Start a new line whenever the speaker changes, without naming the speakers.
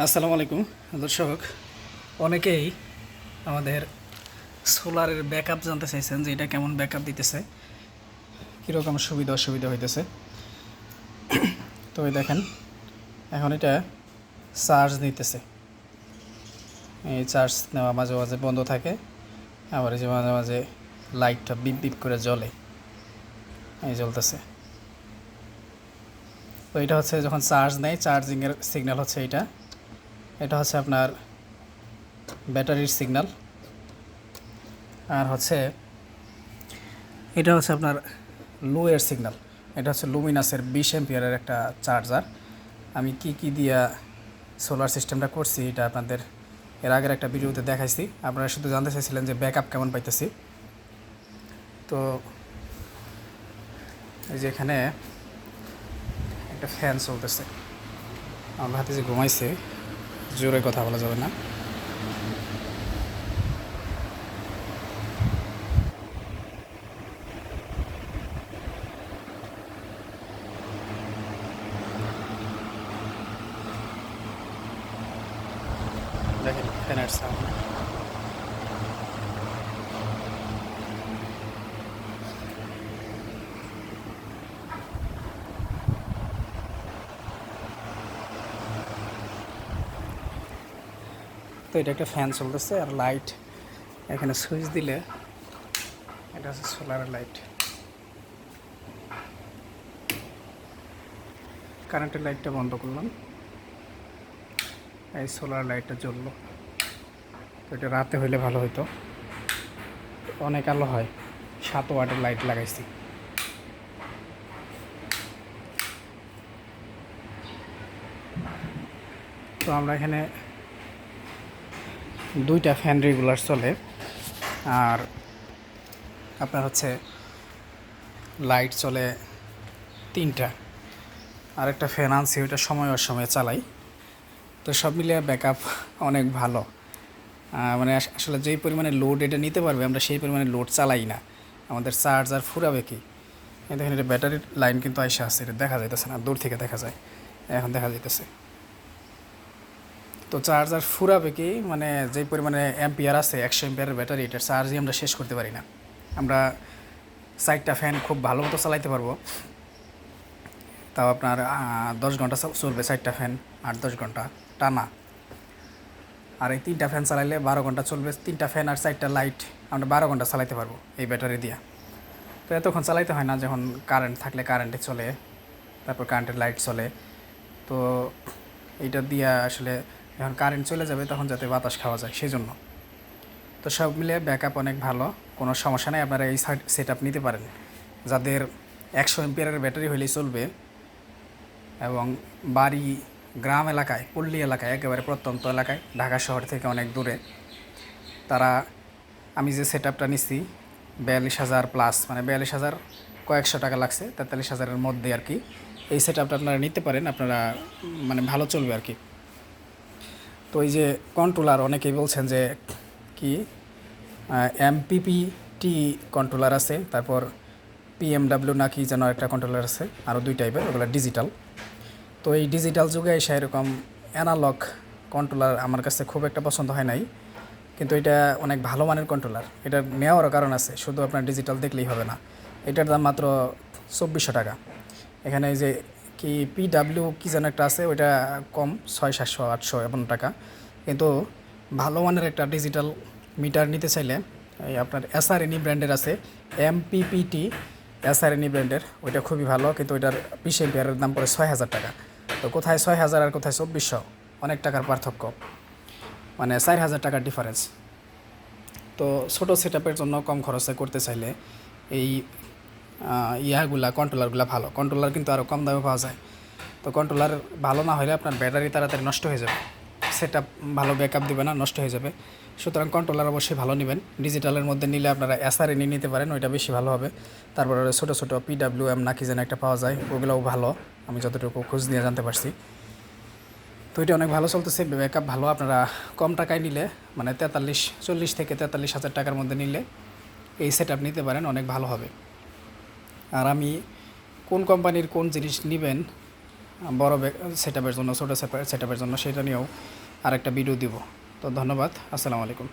আসসালামু আলাইকুম দর্শক, অনেকেই আমাদের সোলারের ব্যাকআপ জানতে চাইছেন যে এটা কেমন ব্যাকআপ দিতেছে, কীরকম সুবিধা অসুবিধা হইতেছে। তো দেখেন, এখন এটা চার্জ নিতেছে এই চার্জ নেওয়া মাঝে মাঝে বন্ধ থাকে, আবার এই যে মাঝে মাঝে লাইটটা বিপ বিপ করে জ্বলে। এই জ্বলতেছে। তো এটা হচ্ছে যখন চার্জ নেয় চার্জিংয়ের সিগন্যাল হচ্ছে এটা। এটা হচ্ছে আপনার ব্যাটারির সিগন্যাল আর হচ্ছে এটা হচ্ছে আপনার লো এর সিগন্যাল এটা হচ্ছে লুমিনাসের বিশ এম্পিয়ারের একটা চার্জার। আমি কি কি দিয়া সোলার সিস্টেমটা করছি এটা আপনাদের এর আগের একটা ভিডিওতে দেখাইছি। আপনারা শুধু জানতে চাইছিলেন যে ব্যাকআপ কেমন পাইতেছি। তো এই যে এখানে একটা ফ্যান চলতেছে। আমার হাতে যে ঘুমাইছে জোরে কথা বলা যাবে না। দেখেন ফ্যানের সাউন্ড তো এটা একটা ফ্যান চলতেছে আর লাইট এখানে সুইচ দিলে এটা হচ্ছে সোলারের লাইট কারেন্টের লাইটটা বন্ধ করলাম। এই সোলার লাইটটা জ্বললো। তো এটা রাতে হইলে ভালো হতো অনেক আলো হয়। সাত ওয়াটের লাইট লাগাইছি। তো আমরা এখানে দুইটা ফ্যান রেগুলার চলে। আর আপনার হচ্ছে লাইট চলে তিনটা। আর একটা ফ্যান আনছি, ওইটা সময় সময় চালাই। তো সব মিলিয়ে ব্যাকআপ অনেক ভালো। মানে আসলে যেই পরিমাণে লোড এটা নিতে পারবে, আমরা সেই পরিমাণে লোড চালাই না। আমাদের চার্জার ফুরাবে কি? দেখেন, এটা ব্যাটারির লাইন কিন্তু আইসা আছে, এটা দেখা যাইতেছে না, দূর থেকে দেখা যায়। এখন দেখা যাইতেছে। তো চার্জার ফুরাবে কি? মানে যেই পরিমাণে অ্যাম্পিয়ার আছে, একশো অ্যাম্পিয়ারের ব্যাটারি এটার চার্জই আমরা শেষ করতে পারি না। আমরা সাইডটা ফ্যান খুব ভালো মতো চালাইতে পারব। তাও আপনার দশ ঘণ্টা চলবে চারটা ফ্যান আট দশ ঘণ্টা, টানা। আর এই তিনটা ফ্যান চালাইলে বারো ঘণ্টা চলবে। তিনটা ফ্যান আর চারটা লাইট আমরা বারো ঘণ্টা চালাইতে পারব এই ব্যাটারি দিয়া। তো এতক্ষণ চালাইতে হয় না, যখন কারেন্ট থাকলে কারেন্টে চলে, তারপর কারেন্টের লাইট চলে। তো এইটা দিয়া আসলে যখন কারেন্ট চলে যাবে, তখন যাতে বাতাস খাওয়া যায় সেই জন্য তো সব মিলে ব্যাকআপ অনেক ভালো, কোনো সমস্যা নেই, আপনারা এই সেট আপ নিতে পারেন। যাদের একশো এমপিয়ারের ব্যাটারি হলেই চলবে, এবং বাড়ি, গ্রাম এলাকায়, পল্লী এলাকায়, একেবারে প্রত্যন্ত এলাকায়, ঢাকা শহর থেকে অনেক দূরে, তারা, আমি যে সেট আপটা নিচ্ছি বিয়াল্লিশ হাজার প্লাস মানে বিয়াল্লিশ হাজার কয়েকশো টাকা লাগছে, তেতাল্লিশ হাজারের মধ্যে আর কি। এই সেট আপটা আপনারা নিতে পারেন, আপনারা মানে ভালো চলবে আর কি। তো এই যে কন্ট্রোলার অনেকেই বলছেন যে কি এমপিপিটি কন্ট্রোলার আছে, তারপর পিএমডাব্লিউ না কি যেন একটা কন্ট্রোলার আছে আরও দুই টাইপের ওগুলো ডিজিটাল তো এই ডিজিটাল যুগে এসে এরকম অ্যানালগ কন্ট্রোলার আমার কাছে খুব একটা পছন্দ হয় নাই, কিন্তু এটা অনেক ভালো মানের কন্ট্রোলার এটা নেওয়ারও কারণ আছে, শুধু আপনার ডিজিটাল দেখলেই হবে না। এটার দাম মাত্র চব্বিশশো টাকা। এখানে যে কি পিডাব্লিউ কি যেন একটা আছে, ওইটা কম, ছয়, সাতশো, আটশো এমন টাকা। কিন্তু ভালো মানের একটা ডিজিটাল মিটার নিতে চাইলে, এই আপনার এসআরএনই ব্র্যান্ডের আছে এমপিপিটি এসআরএনই ব্র্যান্ডের ওইটা খুবই ভালো, কিন্তু ওইটার বিশ এম্পিয়ারের দাম পড়ে ছয় হাজার টাকা। তো কোথায় ছয় হাজার আর কোথায় চব্বিশশো, অনেক টাকার পার্থক্য। মানে চার হাজার টাকার ডিফারেন্স তো ছোটো সেট জন্য কম খরচে করতে চাইলে এই ইয়াগুলা কন্ট্রোলারগুলা ভালো। কন্ট্রোলার কিন্তু আরও কম দামে পাওয়া যায়। তো কন্ট্রোলার ভালো না হলে আপনার ব্যাটারি তাড়াতাড়ি নষ্ট হয়ে যাবে। সেট ভালো ব্যাকআপ দেবে না, নষ্ট হয়ে যাবে। সুতরাং কন্ট্রোলার অবশ্যই ভালো নেবেন। ডিজিটালের মধ্যে নিলে আপনারা এসআরএ নিয়ে নিতে পারেন, ওইটা বেশি ভালো হবে। তারপরে ছোটো ছোটো পিডাব্লিউ এম না কি যেন একটা পাওয়া যায়, ওগুলোও ভালো। আমি যতটুকু খোঁজ নিয়ে জানতে পারছি। তো এটা অনেক ভালো চলতেছে ব্যাকআপ ভালো। আপনারা কম টাকায় নিলে মানে তেতাল্লিশ, চল্লিশ থেকে তেতাল্লিশ হাজার টাকার মধ্যে নিলে এই সেট নিতে পারেন, অনেক ভালো হবে। আর আমি কোন কোম্পানির কোন জিনিস নেবেন, বড় সেট আপের জন্য, ছোটো সেট আপের জন্য, সেটা নিয়েও আরেকটা ভিডিও দিব। তো ধন্যবাদ, আসসালামু আলাইকুম।